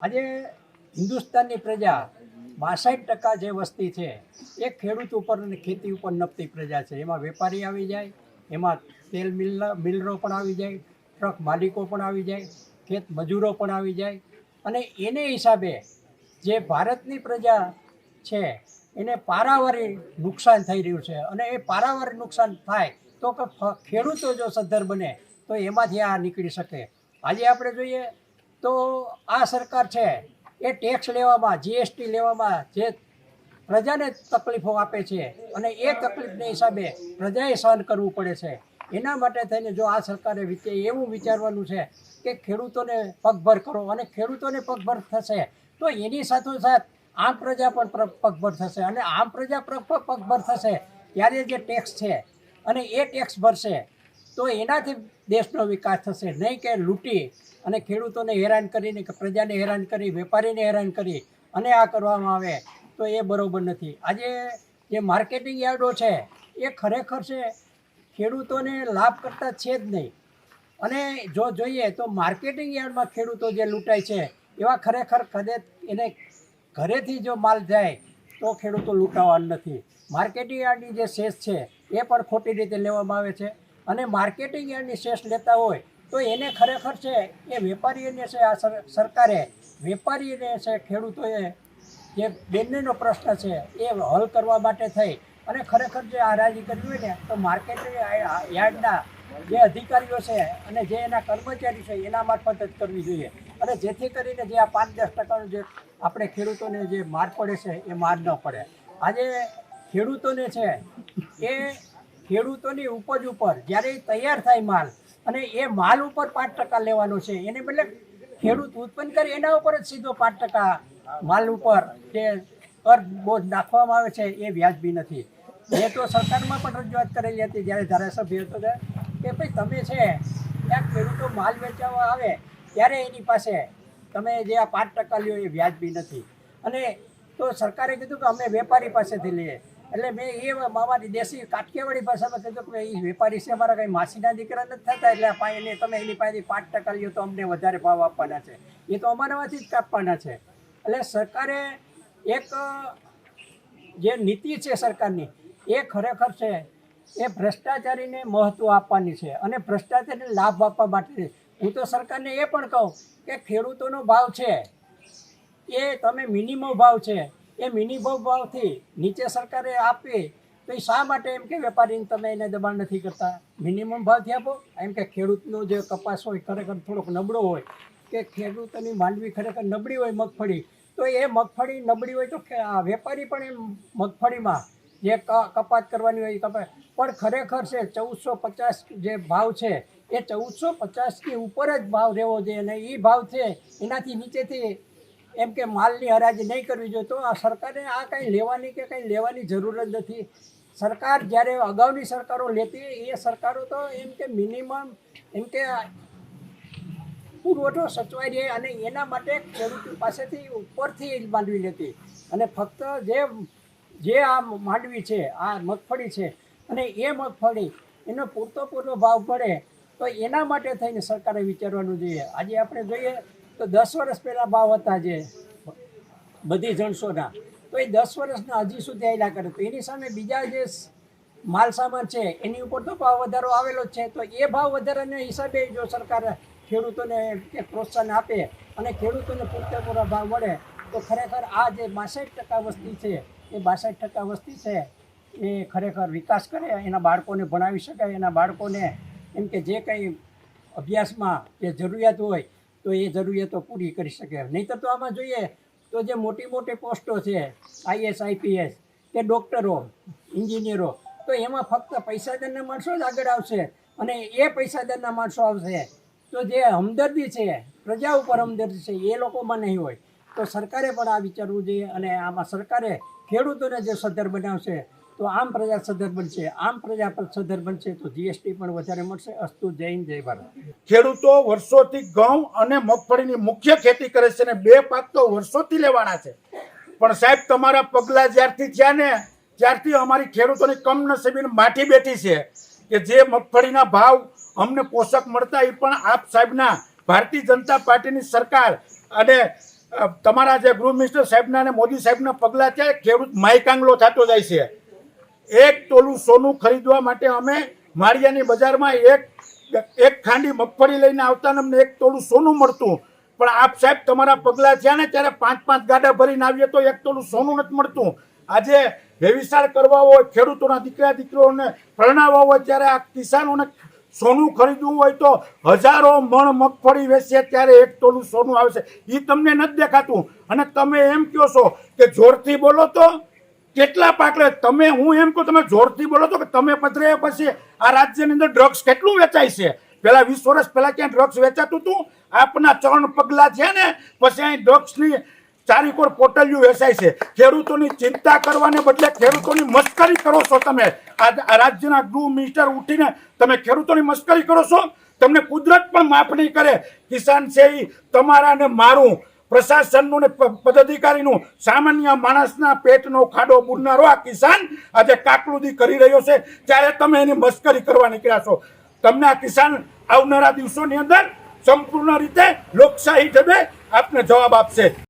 આજે હિન્દુસ્તાનની પ્રજા બાસઠ ટકા જે વસ્તી છે એ ખેડૂત ઉપર અને ખેતી ઉપર નપતી પ્રજા છે. એમાં વેપારી આવી જાય, એમાં તેલ મિલ, મિલરો પણ આવી જાય, ટ્રક માલિકો પણ આવી જાય, ખેત મજૂરો પણ આવી જાય. અને એને હિસાબે જે ભારતની પ્રજા છે, એને પારાવારી નુકસાન થઈ રહ્યું છે. અને એ પારાવારી નુકસાન થાય તો કે ખેડૂતો જો સદ્ધર બને, તો એમાંથી આ નીકળી શકે. આજે આપણે જોઈએ તો આ સરકાર છે, એ ટેક્સ લેવામાં જીએસટી લેવામાં જે પ્રજાને તકલીફો આપે છે અને એ તકલીફને હિસાબે પ્રજાએ સહન કરવું પડે છે. એના માટે થઈને જો આ સરકારે એવું વિચારવાનું છે કે ખેડૂતોને પગભર કરો અને ખેડૂતોને પગભર થશે, તો એની સાથોસાથ આમ પ્રજા પણ પગભર થશે અને આમ પ્રજા પગભર થશે ત્યારે જે ટેક્સ છે અને એ ટેક્સ ભરશે, તો એનાથી દેશનો વિકાસ થશે. નહીં કે લૂંટી અને ખેડૂતોને હેરાન કરીને પ્રજાને હેરાન કરી, વેપારીને હેરાન કરી અને આ કરવામાં આવે તો એ બરાબર નથી. આજે જે માર્કેટિંગ યાર્ડો છે, એ ખરેખર છે, ખેડૂતોને લાભ કરતા છે જ નહીં. અને જો જોઈએ તો માર્કેટિંગ યાર્ડમાં ખેડૂતો જે લૂંટાય છે, એવા ખરેખર કદે એને ઘરેથી જો માલ જાય, તો ખેડૂતો લૂંટાવાના નથી. માર્કેટિંગ યાર્ડની જે શેષ છે, એ પણ ખોટી રીતે લેવામાં આવે છે. અને માર્કેટિંગ યાર્ડની શેષ લેતા હોય તો એને ખરેખર છે એ વેપારીઓને છે, આ સર- સરકારે વેપારીને છે, ખેડૂતોએ જે બંનેનો પ્રશ્ન છે, એ હલ કરવા માટે થઈ. અને ખરેખર જે હરાજી કરવી હોય ને, તો માર્કેટ યાર્ડના જે અધિકારીઓ છે અને જે એના કર્મચારી છે, એના મારફત જ કરવી જોઈએ. અને જેથી કરીને જે આ પાંચ દસ ટકાનું જે આપણે ખેડૂતોને જે માર પડે છે, એ માર ન પડે. આજે ખેડૂતોને છે, એ ખેડૂતોની ઉપજ ઉપર જ્યારે તૈયાર થાય માલ અને એ માલ ઉપર પાંચ ટકા લેવાનો છે. એને બદલે ખેડૂત ઉત્પન્ન કરે, એના ઉપર જ સીધો પાંચ ટકા માલ ઉપર જે કર બોજ નાખવામાં આવે છે, એ વ્યાજબી નથી. મેં તો સરકારમાં પણ રજૂઆત કરેલી હતી, જ્યારે ધારાસભ્ય હતો કે ભાઈ તમે છે, ત્યાં ખેડૂતો માલ વેચવા આવે, ત્યારે એની પાસે તમે જે આ પાંચ ટકા લ્યો, એ વ્યાજબી નથી. અને તો સરકારે કીધું કે અમે વેપારી પાસેથી લઈએ. એટલે મેં એ અમારી દેશી કાઠિયાવાડી ભાષામાં કીધું કે એ વેપારી છે, અમારા કંઈ માસીના દીકરા નથી થતા, એટલે એને, તમે એની પાસેથી પાંચ ટકા લ્યો તો અમને વધારે ભાવ આપવાના છે. એ તો અમારામાંથી જ કાપવાના છે. એટલે સરકારે એક, જે નીતિ છે સરકારની, એ ખરેખર છે, એ ભ્રષ્ટાચારીને મહત્ત્વ આપવાની છે અને ભ્રષ્ટાચારીને લાભ આપવા માટે હું તો સરકારને એ પણ કહું કે ખેડૂતોનો ભાવ છે, એ તમે મિનિમમ ભાવ છે એ મિનિમમ ભાવથી નીચે સરકારે આપે, તો એ શા માટે એમ કે વેપારીને તમે એને દબાણ નથી કરતા? મિનિમમ ભાવથી આપો. એમ કે ખેડૂતનો જે કપાસ હોય, ખરેખર થોડોક નબળો હોય, કે ખેડૂતોની માંડવી ખરેખર નબળી હોય મગફળી, તો એ મગફળી નબળી હોય તો વેપારી પણ એ મગફળીમાં જે કપાત કરવાની હોય કપાત પણ ખરેખર છે, ચૌદસો પચાસ જે ભાવ છે, એ ચૌદસો પચાસથી ઉપર જ ભાવ રહેવો જોઈએ. અને એ ભાવ છે, એનાથી નીચેથી એમ કે માલની હરાજી નહીં કરવી જોઈએ. તો આ સરકારે આ કંઈ લેવાની કે કંઈ લેવાની જરૂર જ નથી. સરકાર જ્યારે અગાઉની સરકારો લેતી એ સરકારો તો એમ કે મિનિમમ એમ કે પુરવઠો સચવાઈ રહે અને એના માટે ખેડૂત પાસેથી ઉપરથી માંડવી લેતી. અને ફક્ત જે જે આ માંડવી છે, આ મગફળી છે અને એ મગફળી એનો પૂરતો પૂરતો ભાવ પડે તો એના માટે થઈને સરકારે વિચારવાનું જોઈએ. આજે આપણે જોઈએ તો દસ વર્ષ પહેલાં ભાવ હતા જે બધી જણસોના. તો એ દસ વર્ષના હજી સુધી આવેલા કરે. તો એની સામે બીજા જે માલ સામાન છે, એની ઉપર તો ભાવ વધારો આવેલો જ છે. તો એ ભાવ વધારાના હિસાબે જો સરકાર ખેડૂતોને કે પ્રોત્સાહન આપે અને ખેડૂતોને પૂરતા પૂરા ભાવ મળે, તો ખરેખર આ જે બાસઠ ટકા વસ્તી છે, એ બાસઠ ટકા વસ્તી છે, એ ખરેખર વિકાસ કરે. એના બાળકોને ભણાવી શકાય. એના બાળકોને એમ કે જે કંઈ અભ્યાસમાં જે જરૂરિયાત હોય તો એ જરૂરિયાતો પૂરી કરી શકે. નહીંતર તો આમાં જોઈએ તો જે મોટી મોટી પોસ્ટો છે આઈએસ આઈપીએસ કે ડૉક્ટરો, એન્જિનિયરો, તો એમાં ફક્ત પૈસાદારના માણસો જ આગળ આવશે અને એ પૈસાદારના માણસો આવશે. તો જે હમદર્દી છે, પ્રજા ઉપર હમદર્દી છે, એ લોકોમાં નહીં હોય. તો સરકારે પણ આ વિચારવું જોઈએ અને આમાં સરકારે ખેડૂતોને જે સદ્ધર બનાવશે તો આમ પ્રજા સદ્ધર બનશે, આમ પ્રજા પર સદ્ધર બનશે તો જીએસટી પણ વધારે મળશે. અસ્તુ, જય હિન્દ, જય ભારત. ખેડૂતો વર્ષોથી ઘઉં અને મગફળીની મુખ્ય ખેતી કરે છે અને બે પાક તો વર્ષોથી લેવાના છે. પણ સાહેબ, તમારા પગલાં જ્યારથી થયા ને, ત્યારથી અમારી ખેડૂતોની કમનસીબી માઠી બેઠી છે કે જે મગફળીના ભાવ અમને પોષક મળતા એ પણ આપ સાહેબના ભારતીય જનતા પાર્ટીની સરકાર અને તમારા જે ગૃહ મિનિસ્ટર સાહેબના અને મોદી સાહેબના પગલાં છે ખેડૂત માયકાંગલો થતો જાય છે. એક તોલું સોનું ખરીદવા માટે અમે માળિયાની બજારમાં એક એક ખાંડી મગફળી લઈને આવતા ને અમને એક તોલું સોનું મળતું. પણ આપ સાહેબ તમારા પગલાં થયા ને ત્યારે પાંચ પાંચ ગાડા ભરીને આવીએ તો એક તોલું સોનું નથી મળતું. આજે વ્યવસાય કરવા હોય, ખેડૂતોના દીકરા, દીકરીઓને પરણાવવા હોય, ત્યારે આ કિસાનોને સોનું ખરીદવું હોય તો હજારો મણ મગફળી વેચે ત્યારે એક તોલું સોનું આવે છે એ તમને નથી દેખાતું. અને તમે એમ કહો છો કે જોરથી બોલો તો? કેટલા પાકડે તમે, હું એમ કહું, તમે જોરથી બોલો તો કે તમે પધરાયા પછી આ રાજ્યની અંદર ડ્રગ્સ કેટલું વેચાય છે? પેલા વીસ વર્ષ પહેલા ક્યાં ડ્રગ્સ વેચાતું હતું? આપના ચરણ પગલા છે ને? પછી અહીં ડ્રગ્સની ચારીકોર પોટલિયું વેચાય છે. ખેડૂતોની ચિંતા કરવાને બદલે ખેડૂતોની મસ્કરી કરો છો તમે. આ રાજ્યના ગૃહ મિનિસ્ટર ઉઠીને તમે ખેડૂતોની મસ્કરી કરો છો? તમને કુદરત પણ માફ નહીં કરે. કિસાન છે ઈ તમારા ને મારું પ્રશાસનનું ને પદાધિકારીનું સામાન્ય માણસના પેટનો ખાડો બુરનારો આ કિસાન આજે કાકલુદી કરી રહ્યો છે. ત્યારે તમે એની મસ્કરી કરવા નીકળ્યા છો, તમને આ કિસાન આવનારા દિવસોની અંદર સંપૂર્ણ રીતે લોકશાહી ઢબે આપને જવાબ આપશે.